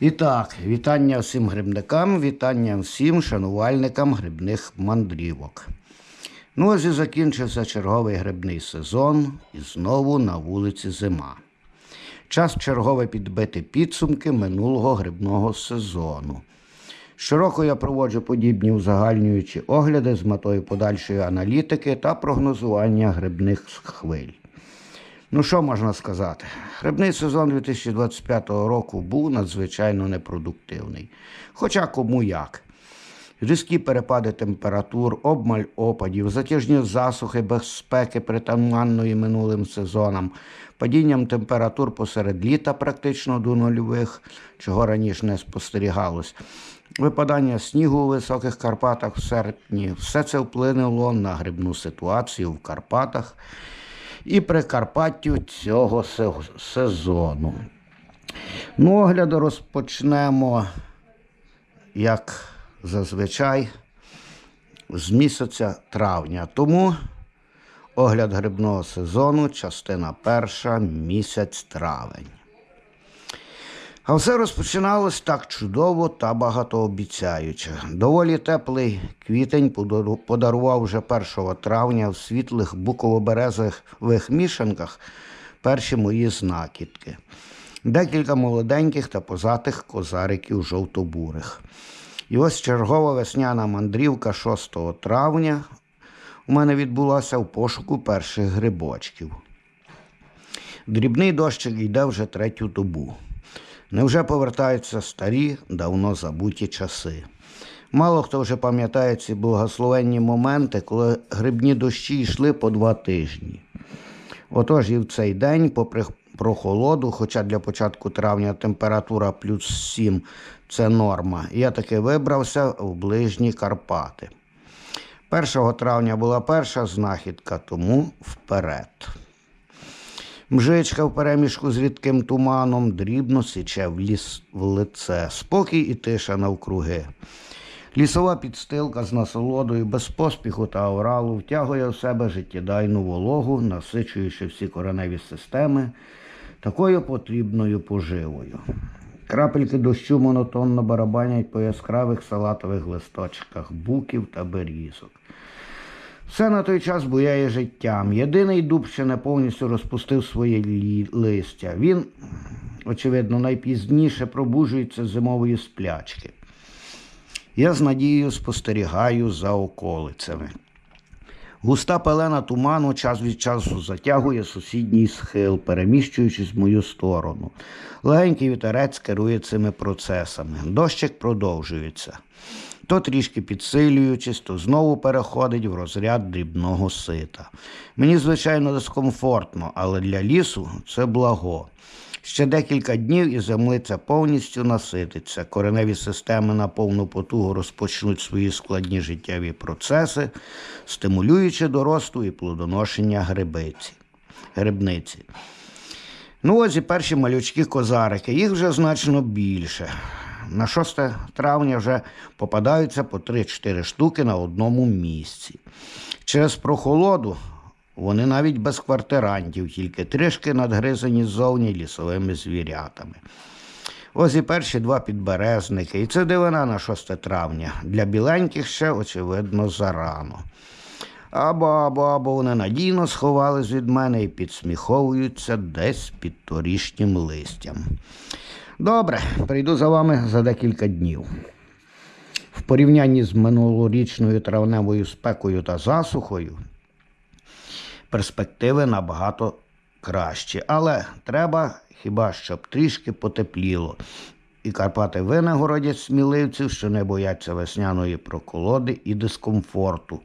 І так, вітання всім грибникам, вітання всім шанувальникам грибних мандрівок. Ну ось і закінчився черговий грибний сезон, і знову на вулиці зима. Час чергове підбити підсумки минулого грибного сезону. Щороку я проводжу подібні узагальнюючі огляди з метою подальшої аналітики та прогнозування грибних хвиль. Ну, що можна сказати? Грибний сезон 2025 року був надзвичайно непродуктивний. Хоча кому як. Різкі перепади температур, обмаль опадів, затяжні засухи, безпеки притаманної минулим сезонам, падінням температур посеред літа практично до нульових, чого раніше не спостерігалось. Випадання снігу у високих Карпатах в серпні все це вплинуло на грибну ситуацію в Карпатах і Прикарпаттю цього сезону. Ну, Огляд розпочнемо, як зазвичай, з місяця травня. Тому огляд грибного сезону, частина перша, місяць травень. А все розпочиналось так чудово та багатообіцяюче. Доволі теплий квітень подарував вже 1 травня в світлих буково-березових мішанках перші мої знакідки. Декілька молоденьких та позатих козариків жовтобурих. І ось чергова весняна мандрівка 6 травня у мене відбулася в пошуку перших грибочків. Дрібний дощик йде вже третю добу. Невже повертаються старі, давно забуті часи? Мало хто вже пам'ятає ці благословенні моменти, коли грибні дощі йшли по два тижні. Отож і в цей день, попри прохолоду, хоча для початку травня температура плюс 7 це норма, я таки вибрався в ближні Карпати. 1 травня була перша знахідка, тому вперед. Мжичка в переміжку з рідким туманом дрібно січе в ліс в лице, спокій і тиша навкруги. Лісова підстилка з насолодою, без поспіху та авралу втягує в себе життєдайну вологу, насичуючи всі кореневі системи такою потрібною поживою. Крапельки дощу монотонно барабанять по яскравих салатових листочках буків та берізок. Все на той час буяє життям. Єдиний дуб ще не повністю розпустив своє листя. Він, очевидно, найпізніше пробуджується з зимової сплячки. Я з надією спостерігаю за околицями. Густа пелена туману час від часу затягує сусідній схил, переміщуючись в мою сторону. Легенький вітерець керує цими процесами. Дощик продовжується. То трішки підсилюючись, то знову переходить в розряд дрібного сита. Мені, звичайно, дискомфортно, але для лісу це благо. Ще декілька днів і землиця повністю насититься. Кореневі системи на повну потугу розпочнуть свої складні життєві процеси, стимулюючи до росту і плодоношення грибиці, грибниці. Ну ось і перші малючки козарики, їх вже значно більше. На 6 травня вже попадаються по 3-4 штуки на одному місці. Через прохолоду вони навіть без квартирантів, тільки трішки надгризані ззовні лісовими звірятами. Ось і перші два підберезники. І це дивина на 6 травня. Для біленьких ще, очевидно, зарано. Або, або, або вони надійно сховались від мене і підсміховуються десь під торішнім листям. Добре, прийду за вами за декілька днів. В порівнянні з минулорічною травневою спекою та засухою перспективи набагато кращі. Але треба хіба щоб трішки потепліло. І Карпати винагородять сміливців, що не бояться весняної проколоди і дискомфорту,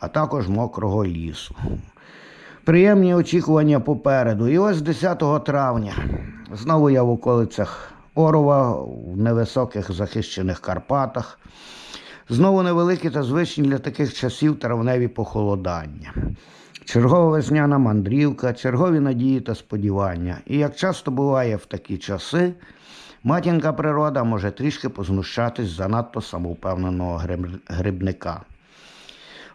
а також мокрого лісу. Приємні очікування попереду. І ось 10 травня. Знову я в околицях Орова, в невисоких захищених Карпатах. Знову невеликі та звичні для таких часів травневі похолодання. Чергова весняна мандрівка, чергові надії та сподівання. І як часто буває в такі часи, матінка природа може трішки познущатись занадто самовпевненого грибника.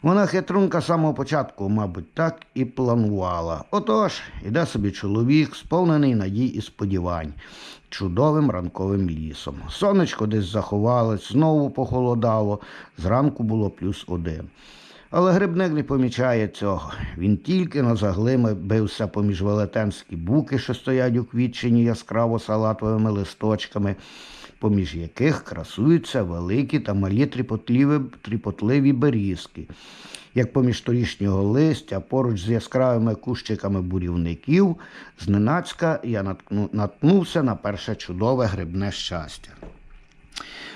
Вона хитрунка з самого початку, мабуть, так і планувала. Отож, іде собі чоловік, сповнений надій і сподівань, чудовим ранковим лісом. Сонечко десь заховалось, знову похолодало, зранку було плюс один. Але грибник не помічає цього. Він тільки на заглими бився поміж велетенські буки, що стоять у квітчині яскраво салатовими листочками, поміж яких красуються великі та малі тріпотливі, тріпотливі берізки. Як поміж торішнього листя, поруч з яскравими кущиками бурівників, зненацька я наткнувся на перше чудове грибне щастя.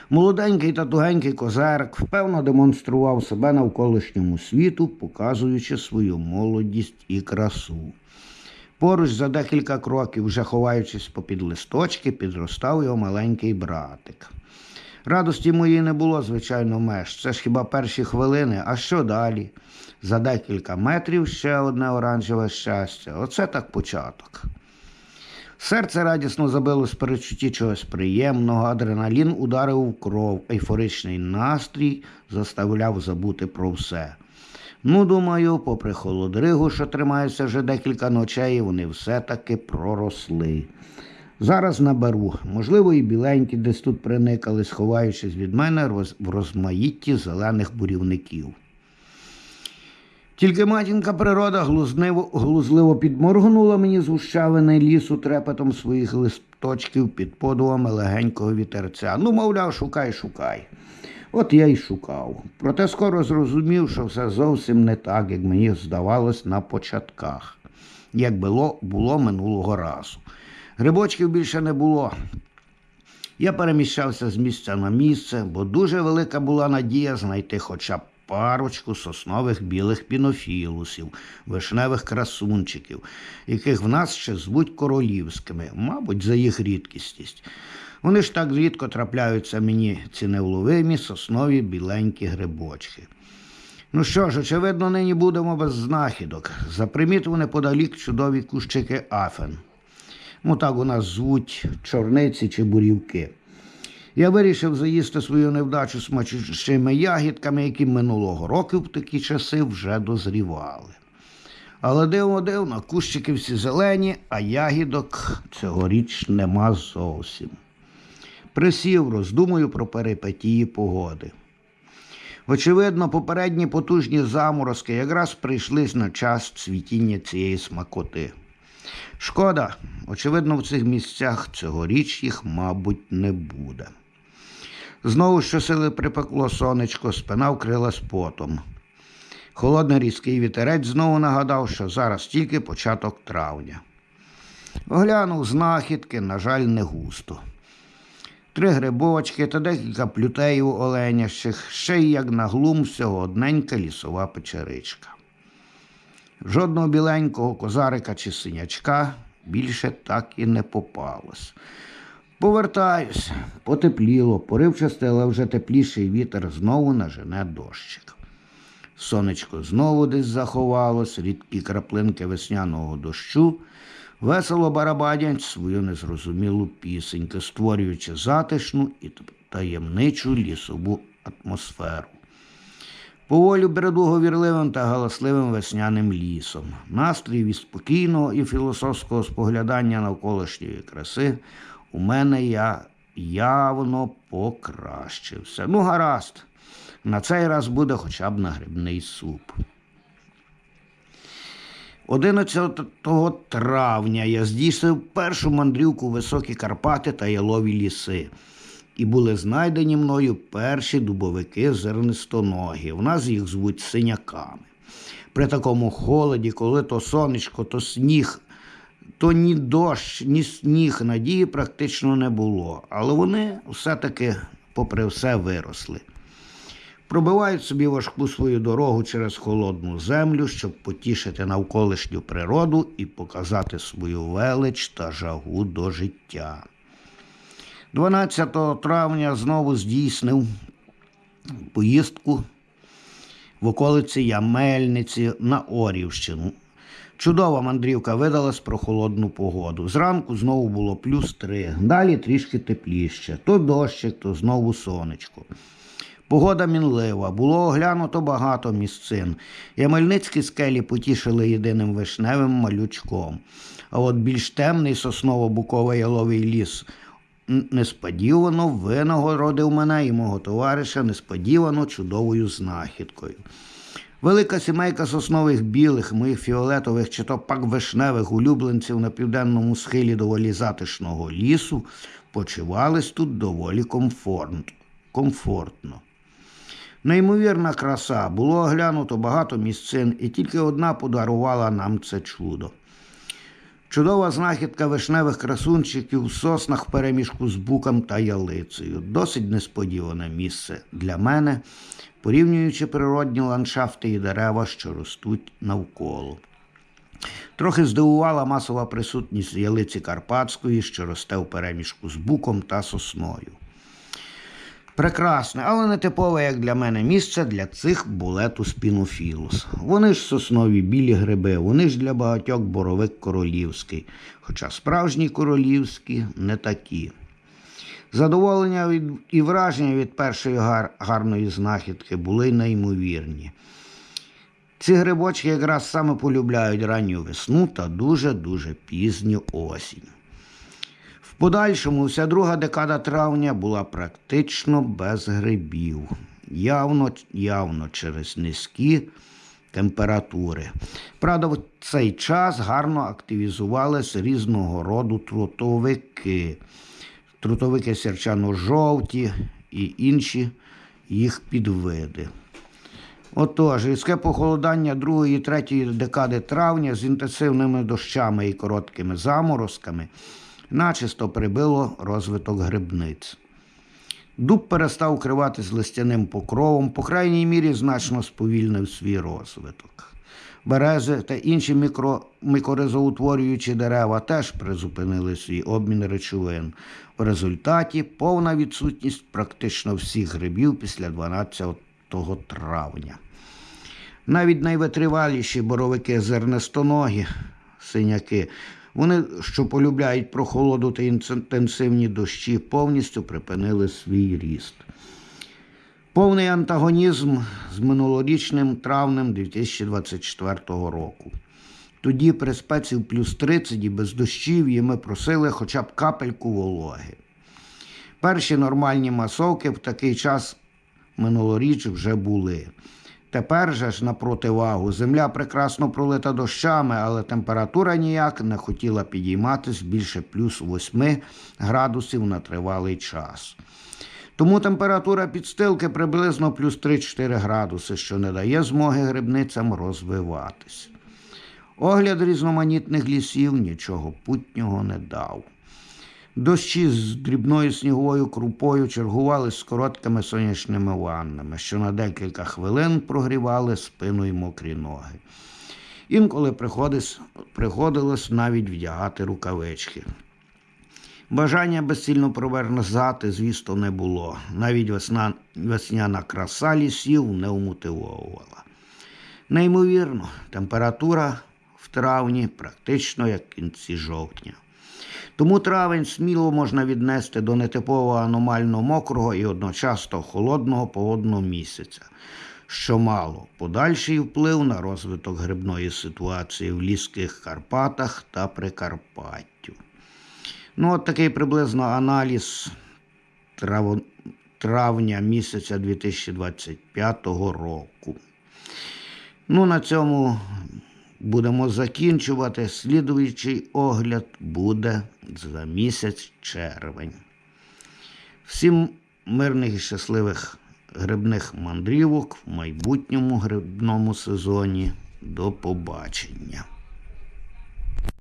Молоденький та тугенький козарик впевно демонстрував себе навколишньому світу, показуючи свою молодість і красу. Поруч за декілька кроків, вже ховаючись попід листочки, підростав його маленький братик. Радості моїй не було, звичайно, меж. Це ж хіба перші хвилини, а що далі? За декілька метрів ще одне оранжеве щастя. Оце так початок. Серце радісно забилось в перечутті чогось приємного, адреналін ударив у кров, ейфоричний настрій заставляв забути про все. Ну, думаю, попри холодригу, що тримається вже декілька ночей, вони все-таки проросли. Зараз наберу, можливо, і біленькі десь тут приникали, сховаючись від мене роз- в розмаїтті зелених бурівників. Тільки матінка природа глузливо, глузливо підморгнула мені з гущавини лісу трепетом своїх листочків під подувами легенького вітерця. Ну, мовляв, шукай, шукай. От я й шукав. Проте скоро зрозумів, що все зовсім не так, як мені здавалось на початках, як було, було минулого разу. Грибочків більше не було. Я переміщався з місця на місце, бо дуже велика була надія знайти хоча б парочку соснових білих пінофілусів, вишневих красунчиків, яких в нас ще звуть королівськими, мабуть, за їх рідкісність. Вони ж так рідко трапляються мені ці невловимі соснові біленькі грибочки. Ну що ж, очевидно, нині будемо без знахідок. Запримітив неподалік чудові кущики афен. Ну так у нас звуть чорниці чи бурівки. Я вирішив заїсти свою невдачу смачущими ягідками, які минулого року в такі часи вже дозрівали. Але дивно дивно, кущики всі зелені, а ягідок цьогоріч нема зовсім. Присів, роздумую про перипетії погоди. Очевидно, попередні потужні заморозки якраз прийшлись на час цвітіння цієї смакоти. Шкода, очевидно, в цих місцях цьогоріч їх, мабуть, не буде. Знову щосили припекло сонечко, спина вкрилась потом. Холодний різкий вітерець знову нагадав, що зараз тільки початок травня. Оглянув знахідки, на жаль, не густо. Три грибочки та декілька плютеїв оленящих, ще й як на глум всього одненька лісова печеричка. Жодного біленького козарика чи синячка більше так і не попалось. Повертаюсь, потепліло, поривчасте, але вже тепліший вітер знову нажене дощик. Сонечко знову десь заховалось, рідкі краплинки весняного дощу, весело барабанять свою незрозумілу пісеньку, створюючи затишну і таємничу лісову атмосферу. Поволі бреду говірливим та галасливим весняним лісом. Настрій від спокійного і філософського споглядання навколишньої краси у мене я явно покращився. Ну, гаразд, на цей раз буде хоча б на грибний суп. 11 травня я здійснив першу мандрівку в високі Карпати та ялові ліси. І були знайдені мною перші дубовики зернистоногі. В нас їх звуть синяками. При такому холоді, коли то сонечко, то сніг, то ні дощ, ні сніг надії практично не було. Але вони все-таки, попри все, виросли. Пробивають собі важку свою дорогу через холодну землю, щоб потішити навколишню природу і показати свою велич та жагу до життя. 12 травня знову здійснив поїздку в околиці Ямельниці на Орівщину. Чудова мандрівка видалась про холодну погоду. Зранку знову було плюс три, далі трішки тепліше. То дощик, то знову сонечко. Погода мінлива, було оглянуто багато місцин. Ямельницькі скелі потішили єдиним вишневим малючком. А от більш темний сосново-буковий яловий ліс несподівано винагородив мене і мого товариша несподівано чудовою знахідкою. Велика сімейка соснових білих, моїх фіолетових чи то пак вишневих улюбленців на південному схилі доволі затишного лісу почивались тут доволі комфортно. Неймовірна краса, було оглянуто багато місцин, і тільки одна подарувала нам це чудо. Чудова знахідка вишневих красунчиків в соснах в переміжку з буком та ялицею. Досить несподіване місце для мене, порівнюючи природні ландшафти і дерева, що ростуть навколо. Трохи здивувала масова присутність ялиці Карпатської, що росте в переміжку з буком та сосною. Прекрасне, але не типове, як для мене, місце для цих булетус пінофілус. Вони ж соснові білі гриби, вони ж для багатьох боровик королівський, хоча справжні королівські не такі. Задоволення від, і враження від першої гар, гарної знахідки були неймовірні. Ці грибочки якраз саме полюбляють ранню весну та дуже-дуже пізню осінь. Подальшому вся друга декада травня була практично без грибів, явно, явно через низькі температури. Правда, в цей час гарно активізувались різного роду трутовики, трутовики серчано-жовті і інші їх підвиди. Отож, різке похолодання другої і третьої декади травня з інтенсивними дощами і короткими заморозками начисто прибило розвиток грибниць. Дуб перестав укриватись листяним покровом, по крайній мірі значно сповільнив свій розвиток. Берези та інші мікро, мікоризоутворюючі дерева теж призупинили свій обмін речовин. В результаті повна відсутність практично всіх грибів після 12 травня. Навіть найвитриваліші боровики зернестоногі, синяки, вони, що полюбляють прохолоду та інтенсивні дощі, повністю припинили свій ріст. Повний антагонізм з минулорічним травнем 2024 року. Тоді при спеці в плюс 30 і без дощів ми просили хоча б капельку вологи. Перші нормальні масовки в такий час минулоріч вже були. Тепер же ж на противагу земля прекрасно пролита дощами, але температура ніяк не хотіла підійматись більше плюс 8 градусів на тривалий час. Тому температура підстилки приблизно плюс 3-4 градуси, що не дає змоги грибницям розвиватись. Огляд різноманітних лісів нічого путнього не дав. Дощі з дрібною сніговою крупою чергували з короткими сонячними ваннами, що на декілька хвилин прогрівали спину й мокрі ноги. Інколи приходилось, навіть вдягати рукавички. Бажання безцільно провернозати, звісно, не було. Навіть весна, весняна краса лісів не умотивовувала. Неймовірно, температура в травні практично як кінці жовтня. Тому травень сміло можна віднести до нетипового аномально мокрого і одночасно холодного погодного місяця, що мало подальший вплив на розвиток грибної ситуації в ліських Карпатах та Прикарпаттю. Ну, от такий приблизно аналіз трав... травня місяця 2025 року. Ну, на цьому будемо закінчувати. Слідуючий огляд буде за місяць червень. Всім мирних і щасливих грибних мандрівок в майбутньому грибному сезоні. До побачення.